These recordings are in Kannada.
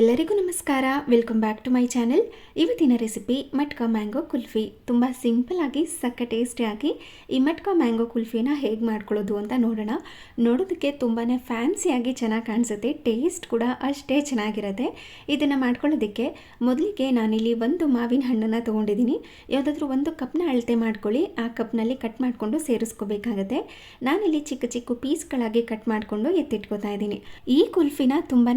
ಎಲ್ಲರಿಗೂ ನಮಸ್ಕಾರ. Welcome back to my channel ಇವತ್ತಿನ ರೆಸಿಪಿ ಮಟ್ಕಾ ಮ್ಯಾಂಗೋ ಕುಲ್ಫಿ. ತುಂಬ ಆಗಿ ಸಕ್ಕ ಟೇಸ್ಟಿಯಾಗಿ ಈ ಮಟ್ಕಾ ಮ್ಯಾಂಗೋ ಕುಲ್ಫಿನ ಹೇಗೆ ಮಾಡ್ಕೊಳ್ಳೋದು ಅಂತ ನೋಡೋಣ. ನೋಡೋದಕ್ಕೆ ತುಂಬಾ ಫ್ಯಾನ್ಸಿಯಾಗಿ ಚೆನ್ನಾಗಿ ಕಾಣಿಸುತ್ತೆ. ಟೇಸ್ಟ್ ಕೂಡ ಅಷ್ಟೇ ಚೆನ್ನಾಗಿರುತ್ತೆ. ಇದನ್ನು ಮಾಡ್ಕೊಳ್ಳೋದಕ್ಕೆ ಮೊದಲಿಗೆ ನಾನಿಲ್ಲಿ ಒಂದು ಮಾವಿನ ಹಣ್ಣನ್ನು ತೊಗೊಂಡಿದ್ದೀನಿ. ಯಾವುದಾದ್ರೂ ಒಂದು ಕಪ್ನ ಅಳತೆ ಮಾಡ್ಕೊಳ್ಳಿ. ಆ ಕಪ್ನಲ್ಲಿ ಕಟ್ ಮಾಡಿಕೊಂಡು ಸೇರಿಸ್ಕೋಬೇಕಾಗತ್ತೆ. ನಾನಿಲ್ಲಿ ಚಿಕ್ಕ ಚಿಕ್ಕ ಪೀಸ್ಗಳಾಗಿ ಕಟ್ ಮಾಡಿಕೊಂಡು ಎತ್ತಿಟ್ಕೋತಾ ಇದ್ದೀನಿ. ಈ ಕುಲ್ಫಿನ ತುಂಬಾ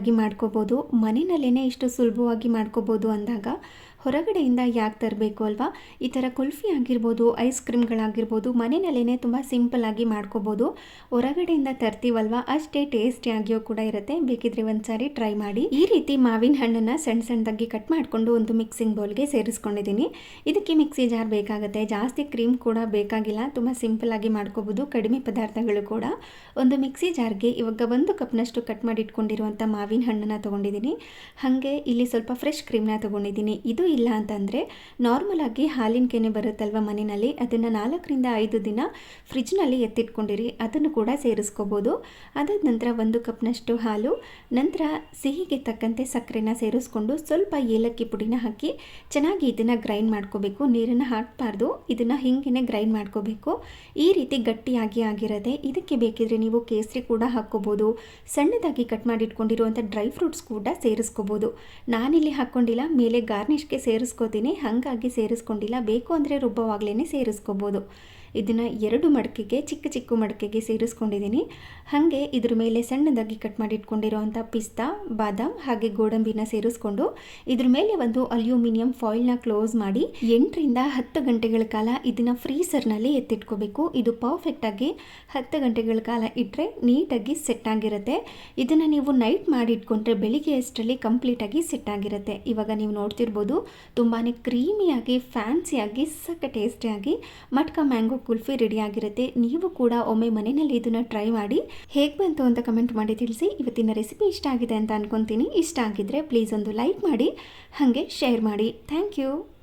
ಆಗಿ ಮಾಡ್ಕೋಬೋದು. ಮನೆಯಲ್ಲೇ ಇಷ್ಟು ಸುಲಭವಾಗಿ ಮಾಡ್ಕೋಬೋದು ಅಂದಾಗ ಹೊರಗಡೆಯಿಂದ ಯಾಕೆ ತರಬೇಕು ಅಲ್ವಾ? ಈ ಥರ ಕುಲ್ಫಿ ಆಗಿರ್ಬೋದು ಐಸ್ ಕ್ರೀಮ್ಗಳಾಗಿರ್ಬೋದು ಮನೆಯಲ್ಲೇ ತುಂಬ ಸಿಂಪಲ್ಲಾಗಿ ಮಾಡ್ಕೋಬೋದು. ಹೊರಗಡೆಯಿಂದ ತರ್ತೀವಲ್ವಾ? ಅಷ್ಟೇ ಟೇಸ್ಟಿಯಾಗಿಯೂ ಕೂಡ ಇರುತ್ತೆ. ಬೇಕಿದ್ರೆ ಒಂದ್ಸಾರಿ ಟ್ರೈ ಮಾಡಿ. ಈ ರೀತಿ ಮಾವಿನ ಹಣ್ಣನ್ನು ಸಣ್ಣ ಸಣ್ಣದಾಗಿ ಕಟ್ ಮಾಡಿಕೊಂಡು ಒಂದು ಮಿಕ್ಸಿಂಗ್ ಬೌಲ್ಗೆ ಸೇರಿಸ್ಕೊಂಡಿದ್ದೀನಿ. ಇದಕ್ಕೆ ಮಿಕ್ಸಿ ಜಾರ್ ಬೇಕಾಗುತ್ತೆ. ಜಾಸ್ತಿ ಕ್ರೀಮ್ ಕೂಡ ಬೇಕಾಗಿಲ್ಲ. ತುಂಬ ಸಿಂಪಲ್ಲಾಗಿ ಮಾಡ್ಕೋಬೋದು. ಕಡಿಮೆ ಪದಾರ್ಥಗಳು ಕೂಡ. ಒಂದು ಮಿಕ್ಸಿ ಜಾರ್ಗೆ ಇವಾಗ ಒಂದು ಕಪ್ನಷ್ಟು ಕಟ್ ಮಾಡಿ ಇಟ್ಕೊಂಡಿರುವಂಥ ಮಾವಿನ ಹಣ್ಣನ್ನು ತೊಗೊಂಡಿದ್ದೀನಿ. ಹಾಗೆ ಇಲ್ಲಿ ಸ್ವಲ್ಪ ಫ್ರೆಶ್ ಕ್ರೀಮ್ನ ತೊಗೊಂಡಿದ್ದೀನಿ. ಇದು ಇಲ್ಲ ಅಂತಂದರೆ ನಾರ್ಮಲಾಗಿ ಹಾಲಿನ ಕೆನೆ ಬರುತ್ತಲ್ವ ಮನೆಯಲ್ಲಿ? ಅದನ್ನು ನಾಲ್ಕರಿಂದ ಐದು ದಿನ ಫ್ರಿಜ್ನಲ್ಲಿ ಎತ್ತಿಟ್ಕೊಂಡಿರಿ, ಅದನ್ನು ಕೂಡ ಸೇರಿಸ್ಕೋಬೋದು. ಅದಾದ ನಂತರ ಒಂದು ಕಪ್ನಷ್ಟು ಹಾಲು, ನಂತರ ಸಿಹಿಗೆ ತಕ್ಕಂತೆ ಸಕ್ಕರೆನ ಸೇರಿಸ್ಕೊಂಡು ಸ್ವಲ್ಪ ಏಲಕ್ಕಿ ಪುಡಿನ ಹಾಕಿ ಚೆನ್ನಾಗಿ ಇದನ್ನು ಗ್ರೈಂಡ್ ಮಾಡ್ಕೋಬೇಕು. ನೀರನ್ನು ಹಾಕಬಾರ್ದು, ಇದನ್ನು ಹಿಂಗೆ ಗ್ರೈಂಡ್ ಮಾಡ್ಕೋಬೇಕು. ಈ ರೀತಿ ಗಟ್ಟಿಯಾಗಿ ಆಗಿರದೆ ಇದಕ್ಕೆ ಬೇಕಿದ್ರೆ ನೀವು ಕೇಸರಿ ಕೂಡ ಹಾಕ್ಕೋಬೋದು. ಸಣ್ಣದಾಗಿ ಕಟ್ ಮಾಡಿ ಇಟ್ಕೊಂಡಿರುವಂಥ ಡ್ರೈ ಫ್ರೂಟ್ಸ್ ಕೂಡ ಸೇರಿಸ್ಕೋಬೋದು. ನಾನಿಲ್ಲಿ ಹಾಕ್ಕೊಂಡಿಲ್ಲ, ಮೇಲೆ ಗಾರ್ನಿಷ್ಗೆ ಸೇರಿಸ್ಕೋತೀನಿ. ಹಾಗಾಗಿ ಸೇರಿಸ್ಕೊಂಡಿಲ್ಲ. ಬೇಕು ಅಂದರೆ ರುಬ್ಬವಾಗಲೇ ಸೇರಿಸ್ಕೋಬೋದು. ಇದನ್ನು ಎರಡು ಮಡಕೆಗೆ, ಚಿಕ್ಕ ಚಿಕ್ಕ ಮಡಕೆಗೆ ಸೇರಿಸ್ಕೊಂಡಿದ್ದೀನಿ ಹಾಗೆ ಇದ್ರ ಮೇಲೆ ಸಣ್ಣದಾಗಿ ಕಟ್ ಮಾಡಿ ಇಟ್ಕೊಂಡಿರೋವಂಥ ಪಿಸ್ತಾ, ಬಾದಾಮ್ ಹಾಗೆ ಗೋಡಂಬಿನ ಸೇರಿಸ್ಕೊಂಡು ಇದ್ರ ಮೇಲೆ ಒಂದು ಅಲ್ಯೂಮಿನಿಯಂ ಫಾಯಿಲ್ನ ಕ್ಲೋಸ್ ಮಾಡಿ ಎಂಟರಿಂದ ಹತ್ತು ಗಂಟೆಗಳ ಕಾಲ ಇದನ್ನು ಫ್ರೀಸರ್ನಲ್ಲಿ ಎತ್ತಿಟ್ಕೋಬೇಕು. ಇದು ಪರ್ಫೆಕ್ಟಾಗಿ ಹತ್ತು ಗಂಟೆಗಳ ಕಾಲ ಇಟ್ಟರೆ ನೀಟಾಗಿ ಸೆಟ್ ಆಗಿರುತ್ತೆ. ಇದನ್ನು ನೀವು ನೈಟ್ ಮಾಡಿಟ್ಕೊಂಡ್ರೆ ಬೆಳಿಗ್ಗೆ ಅಷ್ಟರಲ್ಲಿ ಕಂಪ್ಲೀಟಾಗಿ ಸೆಟ್ ಆಗಿರುತ್ತೆ. ಇವಾಗ ನೀವು ನೋಡ್ತಿರ್ಬೋದು ತುಂಬಾ ಕ್ರೀಮಿಯಾಗಿ, ಫ್ಯಾನ್ಸಿಯಾಗಿ ಸಕ್ಕ ಟೇಸ್ಟಿಯಾಗಿ ಮಟ್ಕಾ ಮ್ಯಾಂಗೋ ಕುಲ್ಫಿ ರೆಡಿ ಆಗಿರುತ್ತೆ ನೀವು ಕೂಡ ಒಮ್ಮೆ ಮನೆಯಲ್ಲಿ ಇದನ್ನು ಟ್ರೈ ಮಾಡಿ. ಹೇಗೆ ಬಂತು ಅಂತ ಕಮೆಂಟ್ ಮಾಡಿ ತಿಳಿಸಿ. ಇವತ್ತಿನ ರೆಸಿಪಿ ಇಷ್ಟ ಆಗಿದೆ ಅಂತ ಅನ್ಕೊತೀನಿ. ಇಷ್ಟ ಆಗಿದ್ರೆ ಪ್ಲೀಸ್ ಒಂದು ಲೈಕ್ ಮಾಡಿ, ಹಾಗೆ ಶೇರ್ ಮಾಡಿ. Thank you.